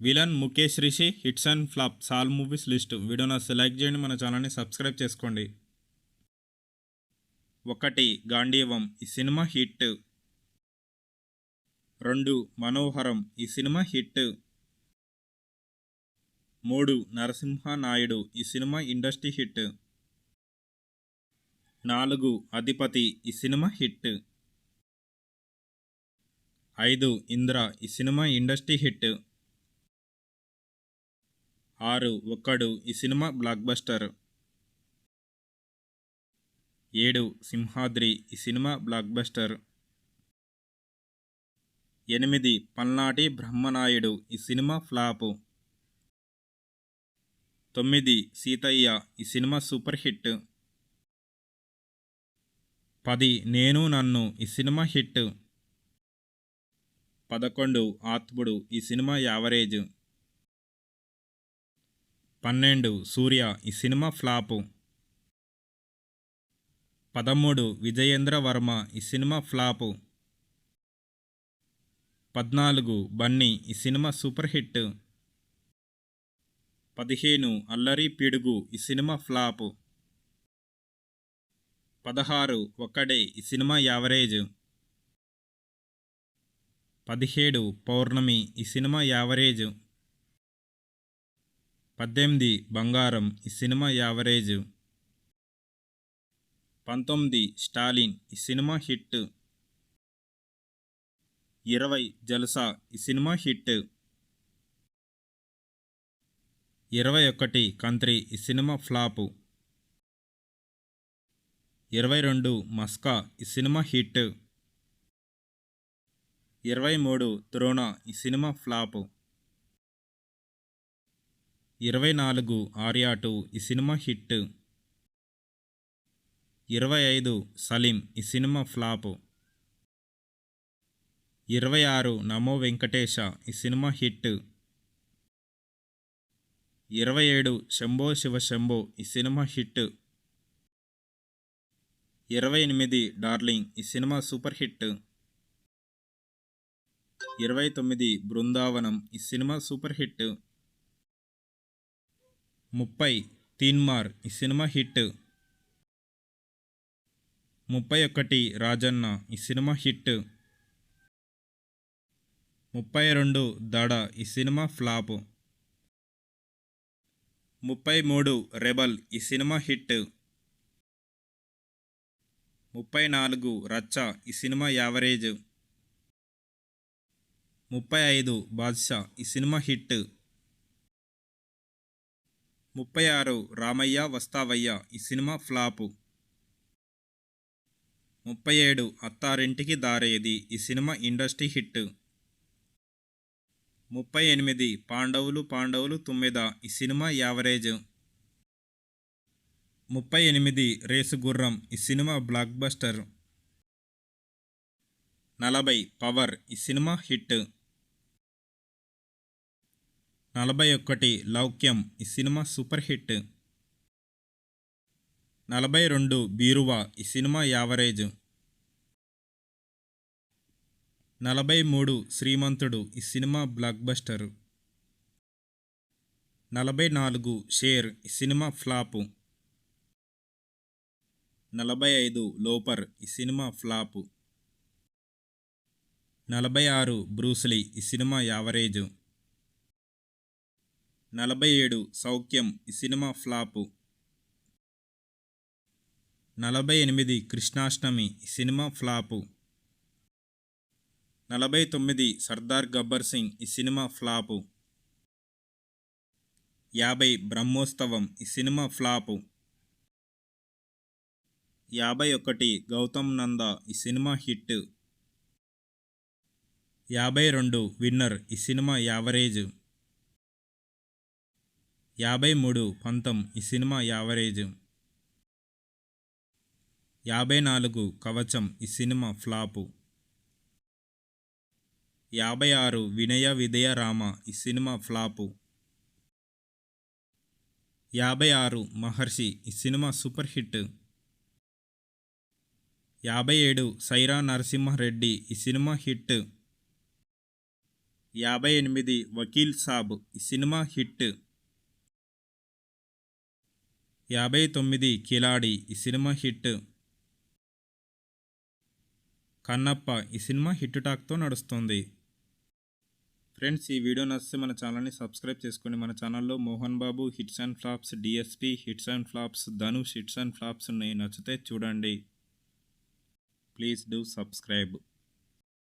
Villain Mukesh Rishi hits and flop సాల్ movies list. వీడియోను select చేయండి మన ఛానల్ని సబ్స్క్రైబ్ చేసుకోండి. ఒకటి గాంధీవం ఈ సినిమా హిట్. రెండు మనోహరం ఈ సినిమా హిట్. మూడు నరసింహ నాయుడు ఈ సినిమా ఇండస్ట్రీ హిట్. నాలుగు అధిపతి ఈ సినిమా హిట్. ఐదు ఇంద్ర ఈ సినిమా ఇండస్ట్రీ హిట్. ఆరు ఒక్కడు ఈ సినిమా బ్లాక్ బస్టర్ ఏడు సింహాద్రి ఈ సినిమా బ్లాక్ బస్టర్ ఎనిమిది పల్నాటి బ్రహ్మనాయుడు ఈ సినిమా ఫ్లాప్ తొమ్మిది సీతయ్య ఈ సినిమా సూపర్ హిట్ పది నేను నన్ను ఈ సినిమా హిట్ పదకొండు ఆత్ముడు ఈ సినిమా యావరేజ్. పన్నెండు సూర్య ఈ సినిమా ఫ్లాపు. పదమూడు విజయేంద్ర వర్మ ఈ సినిమా ఫ్లాపు. పద్నాలుగు బన్నీ ఈ సినిమా సూపర్ హిట్. పదిహేను అల్లరి పిడుగు ఈ సినిమా ఫ్లాపు. పదహారు ఒక్కడే ఈ సినిమా యావరేజ్. పదిహేడు పౌర్ణమి ఈ సినిమా యావరేజ్. పద్దెనిమిది బంగారం ఈ సినిమా యావరేజ్. పంతొమ్మిది స్టాలిన్ ఈ సినిమా హిట్. ఇరవై జలసా ఈ సినిమా హిట్. ఇరవై ఒకటి కంత్రి ఈ సినిమా ఫ్లాపు. ఇరవై రెండు మస్కా ఈ సినిమా హిట్. ఇరవై మూడు ద్రోణ ఈ సినిమా ఫ్లాపు. ఇరవై నాలుగు ఆర్యా టూ ఈ సినిమా హిట్. ఇరవై ఐదు సలీం ఈ సినిమా ఫ్లాప్. ఇరవై ఆరు నమో వెంకటేశ ఈ సినిమా హిట్. ఇరవై ఏడు శంభో శివ శంభో ఈ సినిమా హిట్. ఇరవై ఎనిమిది డార్లింగ్ ఈ సినిమా సూపర్ హిట్. ఇరవై తొమ్మిది బృందావనం ఈ సినిమా సూపర్ హిట్. ముప్పై తీన్మార్ ఈ సినిమా హిట్. ముప్పై ఒకటి రాజన్న ఈ సినిమా హిట్. ముప్పై రెండు దడ ఈ సినిమా ఫ్లాప్. ముప్పై మూడు రెబల్ ఈ సినిమా హిట్. ముప్పై నాలుగు రచ్చ ఈ సినిమా యావరేజ్. ముప్పై ఐదు బాద్షా ఈ సినిమా హిట్. ముప్పై ఆరు రామయ్య వస్తావయ్య ఈ సినిమా ఫ్లాపు. ముప్పై ఏడు అత్తారింటికి దారేది ఈ సినిమా ఇండస్ట్రీ హిట్. ముప్పై ఎనిమిది పాండవులు పాండవులు తుమ్మెద ఈ సినిమా యావరేజ్. ముప్పై ఎనిమిది రేసు గుర్రం ఈ సినిమా బ్లాక్ బస్టర్ నలభై పవర్ ఈ సినిమా హిట్. నలభై ఒకటి లౌక్యం ఈ సినిమా సూపర్ హిట్. నలభై రెండు బీరువా ఈ సినిమా యావరేజ్. నలభై మూడు శ్రీమంతుడు ఈ సినిమా బ్లాక్ బస్టర్. నలభై నాలుగు షేర్ ఈ సినిమా ఫ్లాపు. నలభై ఐదు లోపర్ ఈ సినిమా ఫ్లాపు. నలభై ఆరు బ్రూస్లీ ఈ సినిమా యావరేజ్. నలభై ఏడు సౌఖ్యం ఈ సినిమా ఫ్లాపు. నలభై ఎనిమిది కృష్ణాష్టమి ఈ సినిమా ఫ్లాపు. నలభై తొమ్మిది సర్దార్ గబ్బర్ సింగ్ ఈ సినిమా ఫ్లాపు. యాభై బ్రహ్మోత్సవం ఈ సినిమా ఫ్లాపు. యాభై ఒకటి గౌతమ్ నంద ఈ సినిమా హిట్. యాభై రెండు విన్నర్ ఈ సినిమా యావరేజ్. యాభై మూడు పంతం ఈ సినిమా యావరేజ్. యాభై నాలుగు కవచం ఈ సినిమా ఫ్లాపు. యాభై ఆరు వినయ విదయ రామ ఈ సినిమా ఫ్లాపు. యాభై ఆరు మహర్షి ఈ సినిమా సూపర్ హిట్. యాభై ఏడు సైరా నరసింహారెడ్డి ఈ సినిమా హిట్. యాభై ఎనిమిది వకీల్ సాబ్ ఈ సినిమా హిట్. యాభై తొమ్మిది కిలాడి ఈ సినిమా హిట్. కన్నప్ప ఈ సినిమా హిట్ టాక్తో నడుస్తుంది. ఫ్రెండ్స్ ఈ వీడియో నచ్చితే మన ఛానల్ని సబ్స్క్రైబ్ చేసుకోండి. మన ఛానల్లో Mohan Babu hits and flops DSP hits and flops Dhanush hits and flops ఉన్నాయి. నచ్చితే చూడండి. Please do subscribe.